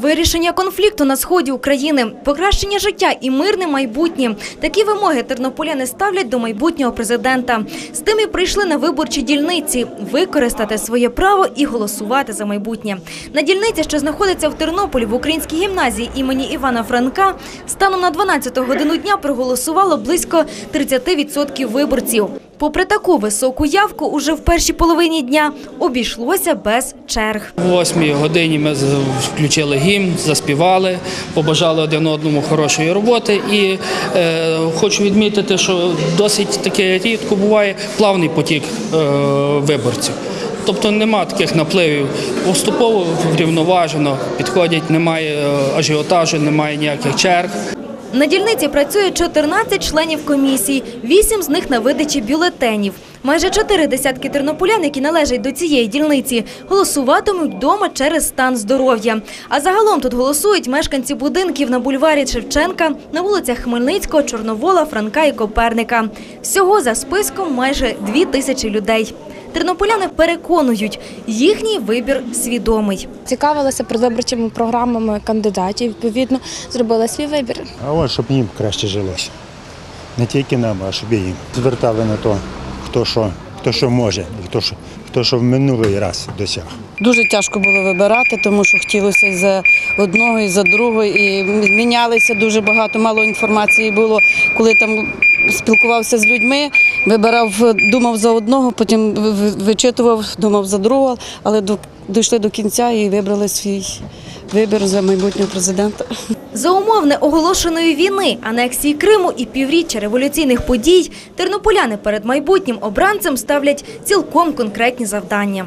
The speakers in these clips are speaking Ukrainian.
Вирішення конфлікту на сході України, покращення життя і мирне майбутнє. Такі вимоги тернополяни ставлять до майбутнього президента. З тим і прийшли на виборчі дільниці використати своє право і голосувати за майбутнє. На дільниці, що знаходиться в Тернополі в українській гімназії імені Івана Франка, станом на 12 годину дня проголосувало близько 30% виборців. Попри таку високу явку, уже в першій половині дня обійшлося без черг. О 8 годині ми включили гімн, заспівали, побажали один одному хорошої роботи. І е, хочу відмітити, що досить таке рідко буває плавний потік е, виборців. Тобто нема таких напливів. Поступово врівноважено підходять, немає е, ажіотажу, немає ніяких черг. На дільниці працює 14 членів комісії, 8 з них на видачі бюлетенів. Майже чотири десятки тернополян, які належать до цієї дільниці, голосуватимуть вдома через стан здоров'я. А загалом тут голосують мешканці будинків на бульварі Шевченка, на вулицях Хмельницького, Чорновола, Франка і Коперника. Всього за списком майже дві тисячі людей. Тернополяни переконують, їхній вибір свідомий. Цікавилася предвиборчими програмами кандидатів. Відповідно, зробила свій вибір. А от щоб їм краще жилося. Не тільки нам, а щоб і їм. Звертали на то, хто що, хто що може, хто що, хто що в минулий раз досяг. Дуже тяжко було вибирати, тому що хотілося і за одного, і за другого, і мінялися дуже багато, мало інформації було. Коли там спілкувався з людьми, вибирав, думав за одного, потім ви- ви- вичитував, думав за другого, але дійшли до кінця і вибрали свій вибір за майбутнього президента. За умов неоголошеної війни, анексії Криму і півріччя революційних подій, тернополяни перед майбутнім обранцем ставлять цілком конкретні завдання.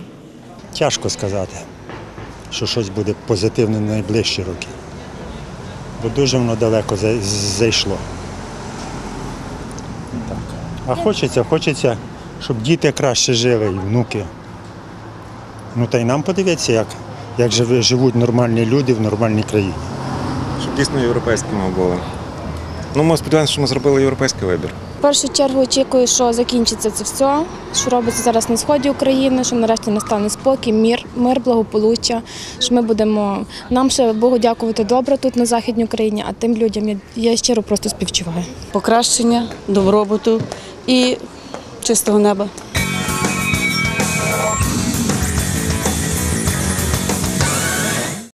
Тяжко сказати, що щось буде позитивне на найближчі роки. Бо дуже воно далеко зайшло. А хочеться, хочеться, щоб діти краще жили, і внуки. Ну та й нам подивитися, як, як живуть нормальні люди в нормальній країні. щоб дійсно європейськими були. Ну, ми сподіваємося, що ми зробили європейський вибір. В першу чергу очікую, що закінчиться це все, що робиться зараз на сході України, що нарешті настане спокій, мір, мир, благополуччя. Що ми будемо нам ще Богу дякувати добре тут на західній Україні, а тим людям я, я щиро просто співчуваю. Покращення, добробуту і чистого неба.